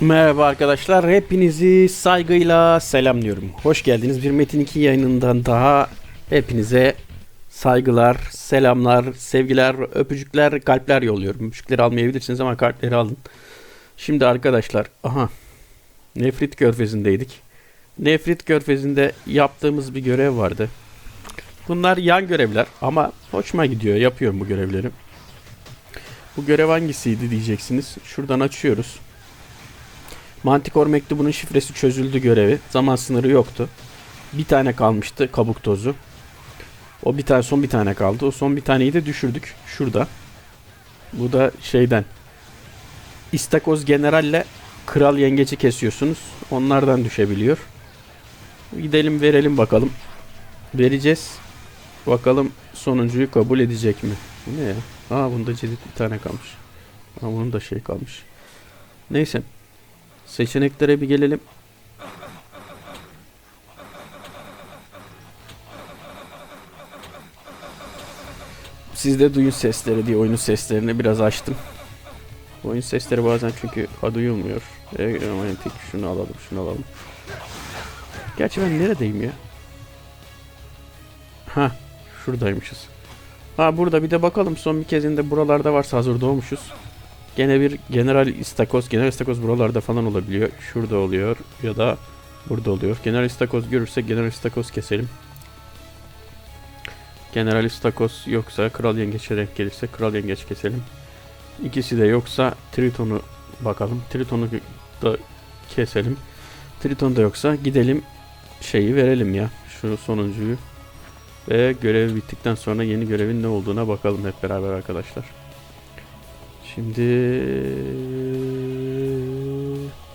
Merhaba arkadaşlar, hepinizi saygıyla selamlıyorum. Hoş geldiniz bir Metin 2 yayınından daha hepinize saygılar, selamlar, sevgiler, öpücükler, kalpler yolluyorum. Öpücükleri almayabilirsiniz ama kalpleri alın. Şimdi arkadaşlar, aha Nefrit Körfezi'ndeydik. Nefrit Körfezi'nde yaptığımız bir görev vardı. Bunlar yan görevler ama hoşuma gidiyor, yapıyorum bu görevleri. Bu görev hangisiydi diyeceksiniz. Şuradan açıyoruz. Mantikor mektubunun şifresi çözüldü görevi. Zaman sınırı yoktu. Bir tane kalmıştı kabuk tozu. O bir tane son bir tane kaldı. O son bir taneyi de düşürdük. Şurada. Bu da şeyden. İstakoz generalle kral yengeci kesiyorsunuz. Onlardan düşebiliyor. Gidelim verelim bakalım. Vereceğiz. Bakalım sonuncuyu kabul edecek mi? Bu ne ya? Aa bunda cedid bir tane kalmış. Aa bunun da şey kalmış. Neyse. Seçeneklere bir gelelim. Siz de duyun sesleri diye oyunun seslerini biraz açtım. Oyun sesleri bazen çünkü ha duyulmuyor. E, peki şunu alalım, şunu alalım. Gerçi ben neredeyim ya? Ha, şuradaymışız. Ha burada bir de bakalım son bir kezinde buralarda varsa hazır doğmuşuz. Gene bir General İstakoz. General İstakoz buralarda falan olabiliyor. Şurada oluyor ya da burada oluyor. General İstakoz görürsek General İstakoz keselim. General İstakoz yoksa Kral Yengeç'e denk gelirse Kral Yengeç keselim. İkisi de yoksa Triton'u bakalım. Triton'u da keselim. Triton da yoksa gidelim şeyi verelim ya. Şu sonuncuyu. Ve görev bittikten sonra yeni görevin ne olduğuna bakalım hep beraber arkadaşlar. Şimdi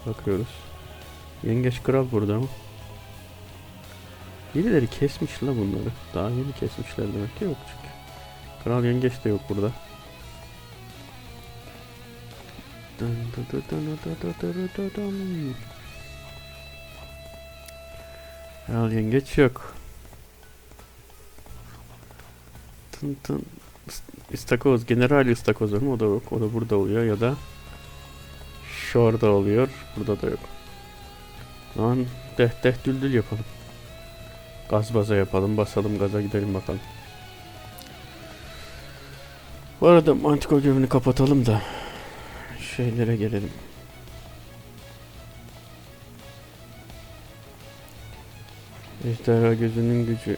bakıyoruz. Yengeç kral burada mı? Birileri kesmiş la bunları. Daha yeni kesmişler demek ki yok çünkü. Kral yengeç de yok burada. Kral yengeç yok. Tın tın İstakoz, General İstakoz var? O da yok. O da burada oluyor ya da şurada oluyor. Burada da yok. Lan deh deh düldül yapalım. Gaz baza yapalım. Basalım gaza gidelim bakalım. Bu arada Mantiko gömünü kapatalım da şeylere gelelim. Ejderha gözünün gücü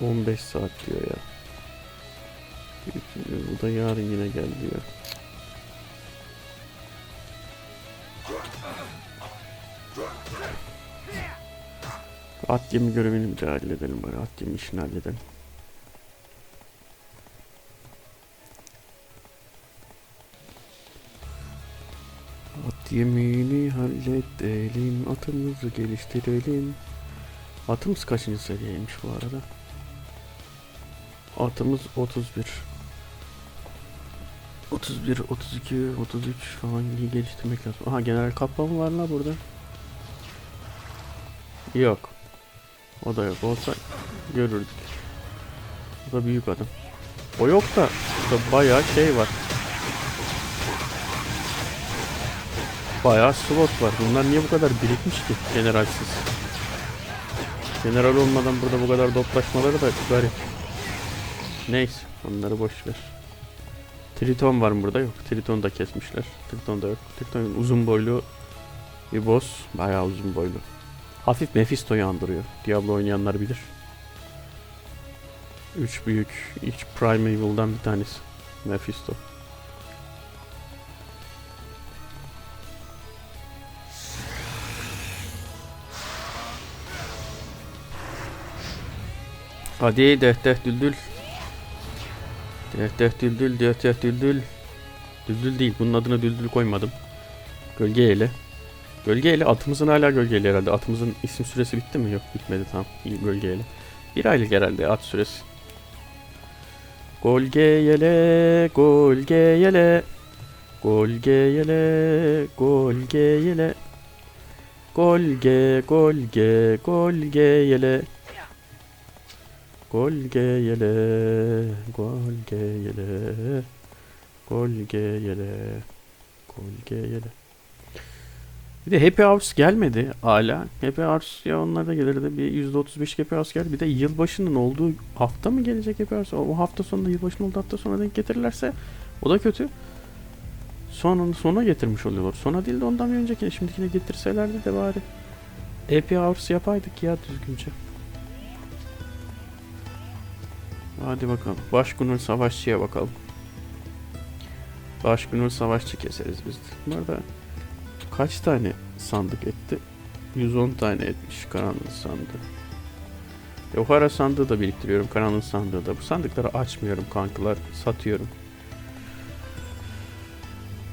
15 saat diyor ya. Bu da yarın yine gel diyor. At yemi görevini bir de halledelim bari. At yemi işini halledelim. At yemini halledelim. Atımızı geliştirelim. Atımız kaçıncı seviyeymiş bu arada? Atımız 31. 31, 32, 33 falan iyi geliştirmek lazım. Aha genel kaplan var la burada. Yok. O da yok. Olsa görürdük. Bu da büyük adam. O yok da burada bayağı şey var. Bayağı slot var. Bunlar niye bu kadar birikmiş ki generalsiz? General olmadan burada bu kadar toplaşmaları da garip. Neyse onları boş ver. Triton var mı burada? Yok. Triton da kesmişler. Triton da yok. Triton uzun boylu bir boss. Bayağı uzun boylu. Hafif Mephisto'yu andırıyor. Diablo oynayanlar bilir. Üç büyük, üç Prime Evil'dan bir tanesi. Mephisto. Hadi deh deh düldül. Deh deh düldül deh deh düldül. Düldül değil. Bunun adına düldül koymadım. Gölge ele. Gölge ele. Atımızın hala gölge ele herhalde. Atımızın isim süresi bitti mi? Yok bitmedi tamam. Gölge ele. Bir aylık herhalde at süresi. Golge yele, golge yele. Golge yele, golge yele. Golge, golge, golge yele. Golge yele, golge yele, golge yele, golge yele. Bir de Happy Hours gelmedi hala. Happy Hours ya onlar da gelirdi. Bir %35 Happy Hours geldi. Bir de yılbaşının olduğu hafta mı gelecek Happy Hours? O, hafta sonunda yılbaşının olduğu hafta sonra denk getirirlerse o da kötü. Sonunu sona getirmiş oluyorlar. Sona değil de ondan bir öncekine şimdikine getirselerdi de bari. Happy Hours yapaydık ya düzgünce. Hadi bakalım. Başkunur Savaşçı'ya bakalım. Başkunur Savaşçı keseriz biz. Bu arada kaç tane sandık etti? 110 tane etmiş karanlık sandığı. E, o ara sandığı da biriktiriyorum. Karanlık sandığı da. Bu sandıkları açmıyorum kankalar. Satıyorum.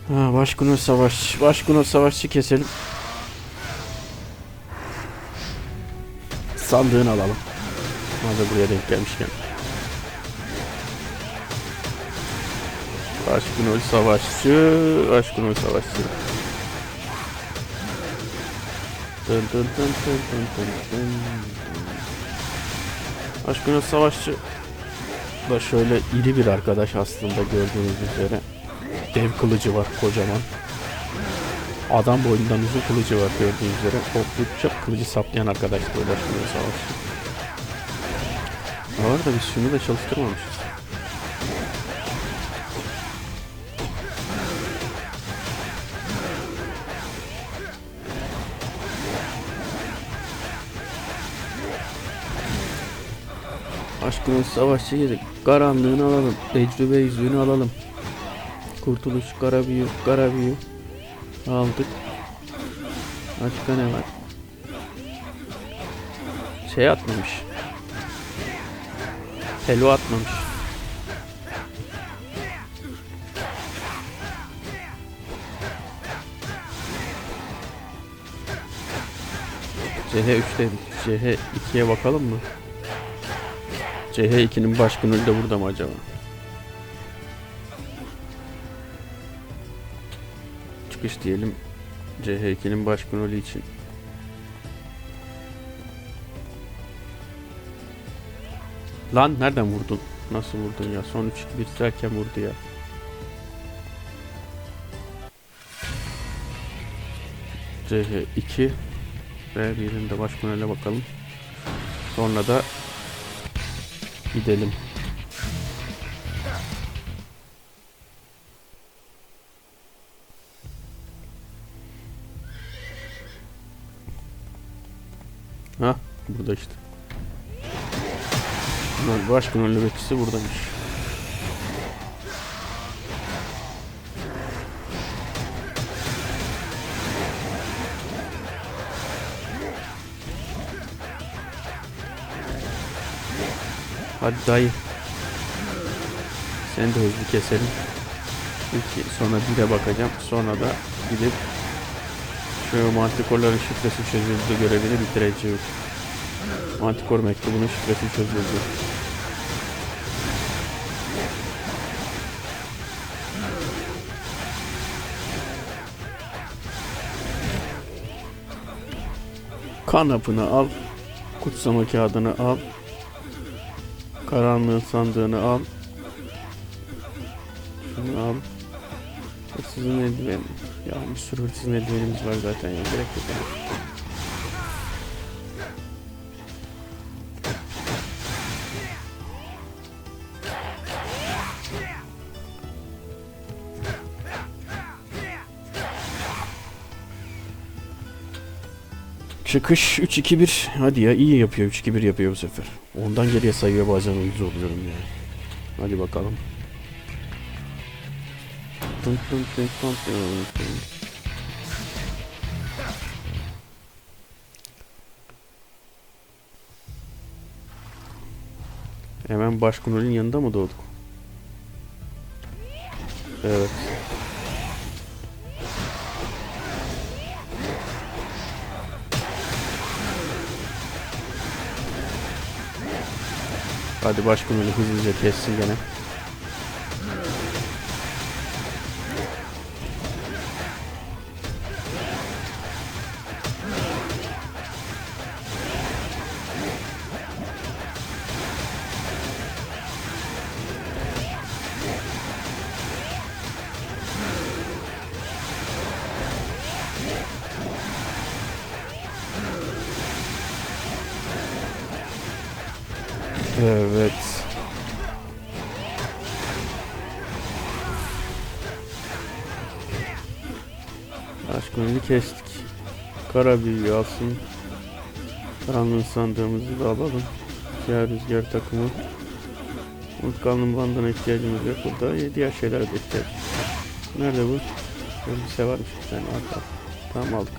Ha, Başkunur Savaş. Başkunur Savaşçı keselim. Sandığını alalım. Hadi buraya denk gelmişken. Aşkın Savaşçı, Aşkın Savaşçı. Dın dın dın dın dın dın dın. Aşkın Savaşçı da şöyle iri bir arkadaş aslında gördüğünüz üzere. Dev kılıcı var kocaman. Adam boyundan uzun kılıcı var gördüğünüz üzere. Oldukça kılıcı saplayan arkadaş da Aşkın Savaşçı. Bu arada biz şunu da çalıştırmamışız. Aşkın savaşçı yedik. Karanlığını alalım. Tecrübe yüzüğünü alalım. Kurtuluş kara büyü, kara büyü. Aldık. Başka ne var? Şey atmamış. Helva atmamış. CH3'te CH2'ye bakalım mı? CH2'nin başkanı da burada mı acaba? Çıkış diyelim CH2'nin başkanı için. Lan nereden vurdun? Nasıl vurdun ya? Son 3 bitirirken vurdu ya. CH2 ve birinde başkanıyla bakalım. Sonra da gidelim. Ha burada işte. Ulan Başkan nöbetçisi buradaymış. Hadi dayı. Seni de hızlı keselim. İki, sonra bire bakacağım. Sonra da gidip şu mantikorların şifresi çözüldü görevini bitireceğim. Mantikor mektubunun şifresi çözüldü. Kan hapını al. Kutsama kağıdını al. Karanlığın sandığını al. Şunu al. Hırsızın eldiven. Ya bir sürü hırsızın eldivenimiz var zaten ya. Gerek yok. Çıkış 3-2-1. Hadi ya iyi yapıyor. 3-2-1 yapıyor bu sefer. Ondan geriye sayıyor bazen uyuz oluyorum ya. Hadi bakalım. Hemen başkunulun yanında mı doğduk? Evet. Hadi başkunulu hızlıca kessin gene. Oyunu kestik. Kara büyüyü alsın. Karanlığın sandığımızı da alalım. Siyah rüzgar takımı. Unutkanlığın bandına ihtiyacımız yok. Burada diğer şeylere de ihtiyacımız. Nerede bu? Elbise varmış bir tane. Al. Tamam aldık.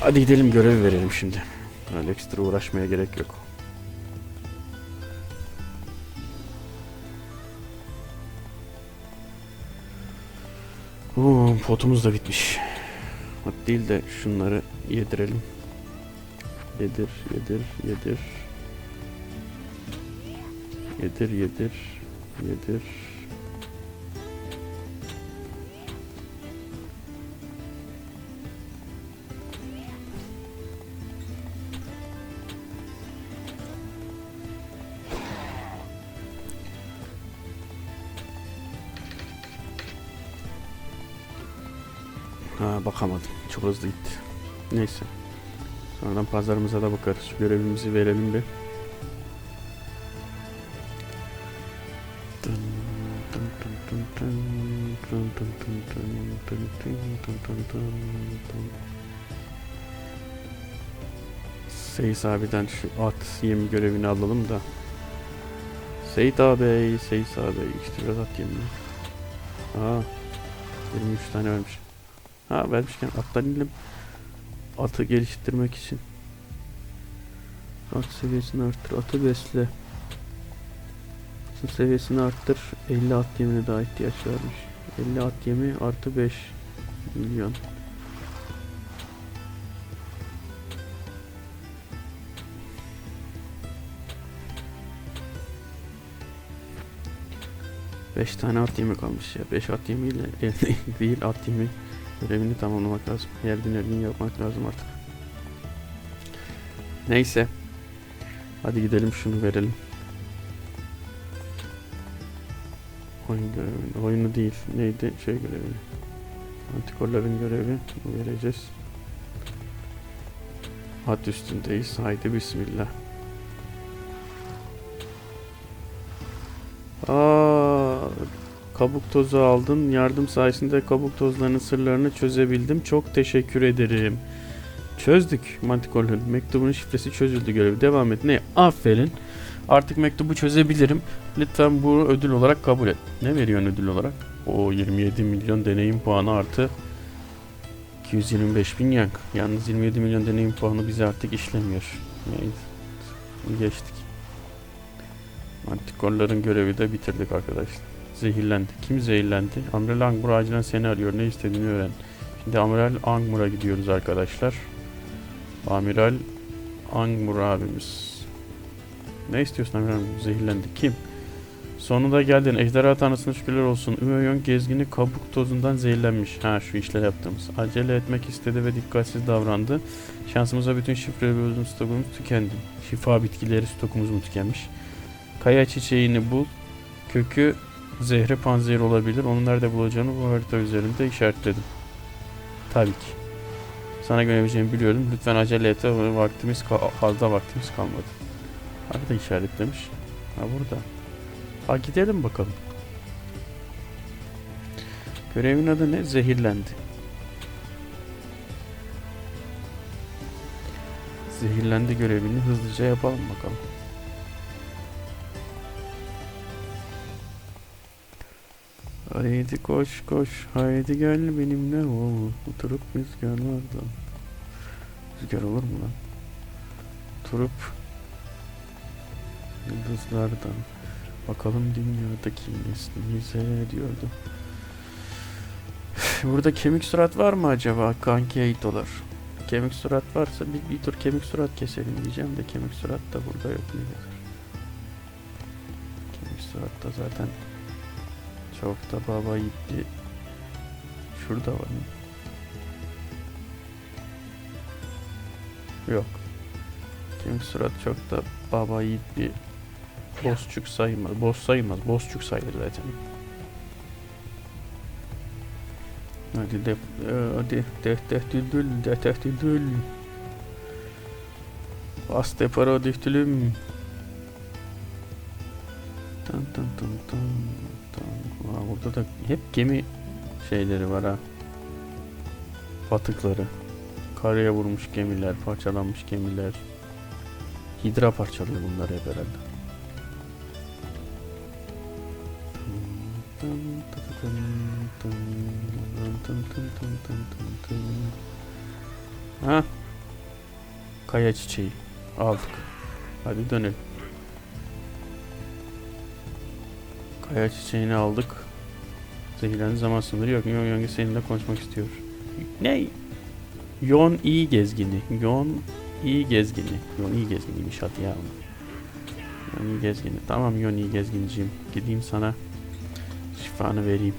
Hadi gidelim görev verelim şimdi. Ekstra uğraşmaya gerek yok. Potumuz da bitmiş. Hadi değil de şunları yedirelim. Yedir, yedir, yedir. Yedir, yedir, yedir. bakamadım. Çok hızlı gitti. Neyse. Sonradan pazarımıza da bakarız. Görevimizi verelim bir. Seyis abiden şu at yemi görevini alalım da. Seyit ağabey, Seyit ağabey. İşte biraz at yemi. Aa, 23 tane ölmüş. Ha vermişken attan indim. Atı geliştirmek için. At seviyesini arttır. Atı besle. Atın seviyesini arttır. 50 at yemine daha ihtiyaç varmış. 50 at yemi artı 5 milyon. Beş tane at yemi kalmış ya. Beş at yemiyle değil at yemi görevini tamamlamak lazım. Her gün yapmak lazım artık. Neyse. Hadi gidelim şunu verelim. Oyun görevini. Oyunu değil. Neydi? Şey görevi. Antikorların görevi. Bunu vereceğiz. At üstündeyiz. Haydi bismillah. Kabuk tozu aldın. Yardım sayesinde kabuk tozlarının sırlarını çözebildim. Çok teşekkür ederim. Çözdük mantikorların. Mektubun şifresi çözüldü görevi. Devam et. Ne? Aferin. Artık mektubu çözebilirim. Lütfen bunu ödül olarak kabul et. Ne veriyorsun ödül olarak? O 27 milyon deneyim puanı artı 225 bin yen. Yalnız 27 milyon deneyim puanı bize artık işlemiyor. Bunu Geçtik. Mantikorların görevi de bitirdik arkadaşlar. Zehirlendi. Kim zehirlendi? Amiral Angmur acilen seni arıyor. Ne istediğini öğren. Şimdi Amiral Angmur'a gidiyoruz arkadaşlar. Amiral Angmur abimiz. Ne istiyorsun Amiral Angmur? Zehirlendi. Kim? Sonunda geldin. Ejderha tanrısına şükürler olsun. Üveyon gezgini kabuk tozundan zehirlenmiş. Ha şu işler yaptığımız. Acele etmek istedi ve dikkatsiz davrandı. Şansımıza bütün şifre ve özüm stokumuz tükendi. Şifa bitkileri stokumuz mu tükenmiş? Kaya çiçeğini bul. Kökü zehre panzehir olabilir. Onu nerede bulacağını bu harita üzerinde işaretledim. Tabii ki. Sana görebileceğimi biliyordum. Lütfen acele et. Vaktimiz fazla vaktimiz kalmadı. Harita işaretlemiş. Ha burada. Ha gidelim bakalım. Görevin adı ne? Zehirlendi. Zehirlendi görevini hızlıca yapalım bakalım. Haydi koş koş, haydi gel benimle ol. Oturup rüzgarlarda. Rüzgar olur mu lan? Oturup yıldızlardan. Bakalım dünyadaki neslimize diyordu. Burada kemik surat var mı acaba kanki Eitolar? Kemik surat varsa bir, bir tur kemik surat keselim diyeceğim de kemik surat da burada yok ne. Kemik surat da zaten çok da baba yiğitli. Şurada var mı? Yok. Kemik surat çok da baba yiğitli. Bozçuk sayılmaz. Boz sayılmaz. Bozçuk sayılır zaten. Hadi de, e, hadi de tehdüdül de tehdüdül. Bas depara dihtülüm. Burada hep gemi şeyleri var ha. Batıkları. Karaya vurmuş gemiler, parçalanmış gemiler. Hidra parçalıyor bunlar hep herhalde. Ha? Kaya çiçeği. Aldık. Hadi dönelim. Kaya çiçeğini aldık. Zehirlendi zaman sınırı yok. Yon Yongi seninle konuşmak istiyor. Ne? Yon iyi gezgini. Yon iyi gezgini. Yon iyi gezginiymiş hadi ya. Yon iyi gezgini. Tamam Yon iyi gezginciyim. Gideyim sana şifanı vereyim.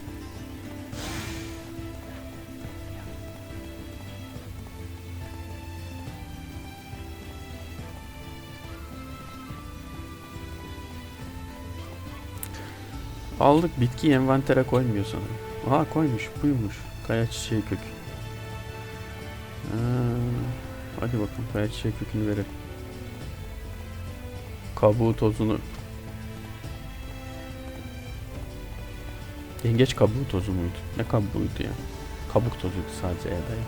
Aldık bitki envantere koymuyor sanırım. Aa koymuş buymuş. Kaya çiçeği kökü. Ha, hadi bakalım kaya çiçeği kökünü verelim. Kabuğu tozunu. Yengeç kabuğu tozu muydu? Ne kabuğuydu ya? Kabuk tozuydu sadece ya da ya.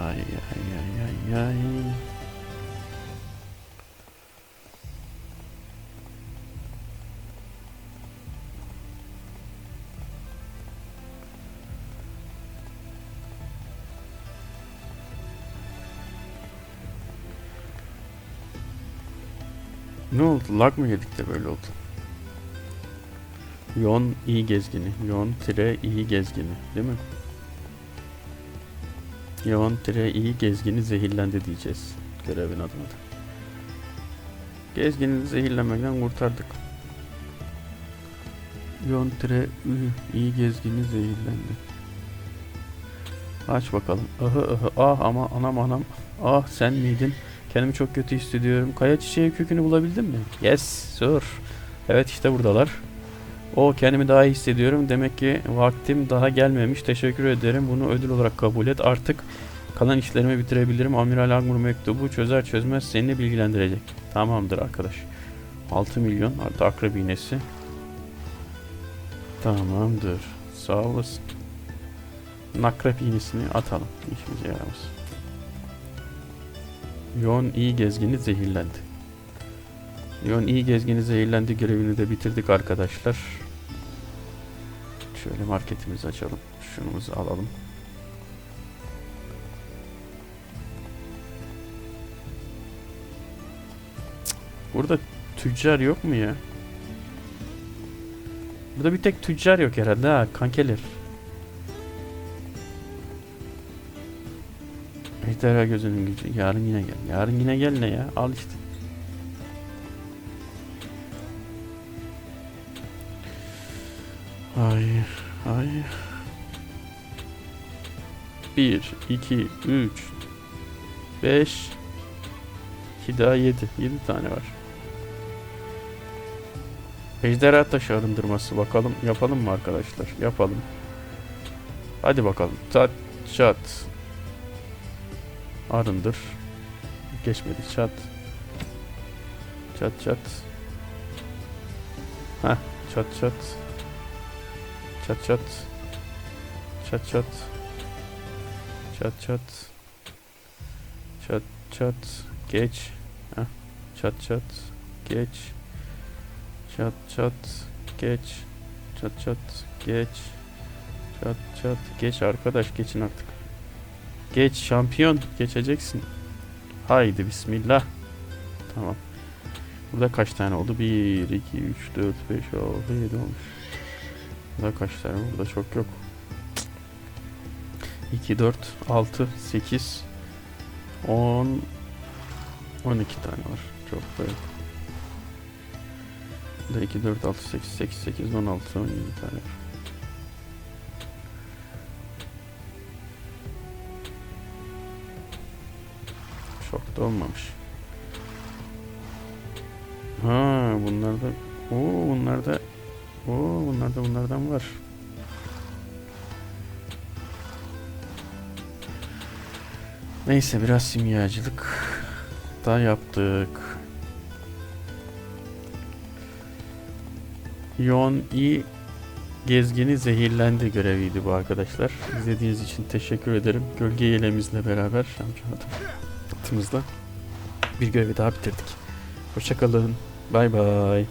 Ay ay ay ay ay. Ne oldu? Lag mı yedik de böyle oldu? Yon iyi gezgini. Yon tire iyi gezgini. Değil mi? Yon tire iyi gezgini zehirlendi diyeceğiz. Görevin adına da. Gezgini zehirlemekten kurtardık. Yon tire iyi gezgini zehirlendi. Aç bakalım. Ahı ahı ah ama anam anam. Ah sen miydin? Kendimi çok kötü hissediyorum. Kaya çiçeği kökünü bulabildin mi? Yes, sir. Evet işte buradalar. O kendimi daha iyi hissediyorum. Demek ki vaktim daha gelmemiş. Teşekkür ederim. Bunu ödül olarak kabul et. Artık kalan işlerimi bitirebilirim. Amiral Agmur mektubu çözer çözmez seni bilgilendirecek. Tamamdır arkadaş. 6 milyon artı akrep iğnesi. Tamamdır. Sağ olasın. Nakrep iğnesini atalım. İşimize yaramaz. Yon iyi gezgini zehirlendi. Yon iyi gezgini zehirlendi görevini de bitirdik arkadaşlar. Şöyle marketimizi açalım. Şunumuzu alalım. Burada tüccar yok mu ya? Burada bir tek tüccar yok herhalde ha kankeler. Ejderha gözünün gücü. Yarın yine gel. Yarın yine gel ne ya? Al işte. Hayır. Hayır. 1, 2, 3, 5, 2 daha 7. 7 tane var. Ejderha taşı arındırması. Bakalım yapalım mı arkadaşlar? Yapalım. Hadi bakalım. Tat çat. Arındır. Geçmedi çat. Çat çat. Ha çat çat. Çat çat. Çat çat. Çat çat. Çat çat. Geç. Ha çat çat. Geç. Çat çat. Geç. Çat çat. Geç. Çat çat. Geç arkadaş geçin artık. Geç şampiyon geçeceksin. Haydi bismillah. Tamam. Burada kaç tane oldu? 1, 2, 3, 4, 5, 6, 7 olmuş. Burada kaç tane? Burada çok yok. 2, 4, 6, 8, 10, 12 tane var. Çok da yok. Burada 2, 4, 6, 8, 8, 8, 16, 17 tane var. Çok da olmamış. Ha bunlarda o bunlarda o bunlarda bunlardan var. Neyse biraz simyacılık da yaptık. Yon i gezgini zehirlendi göreviydi bu arkadaşlar. İzlediğiniz için teşekkür ederim. Gölge yelemizle beraber şampiyon atımızda bir görevi daha bitirdik. Hoşçakalın. Bay bay.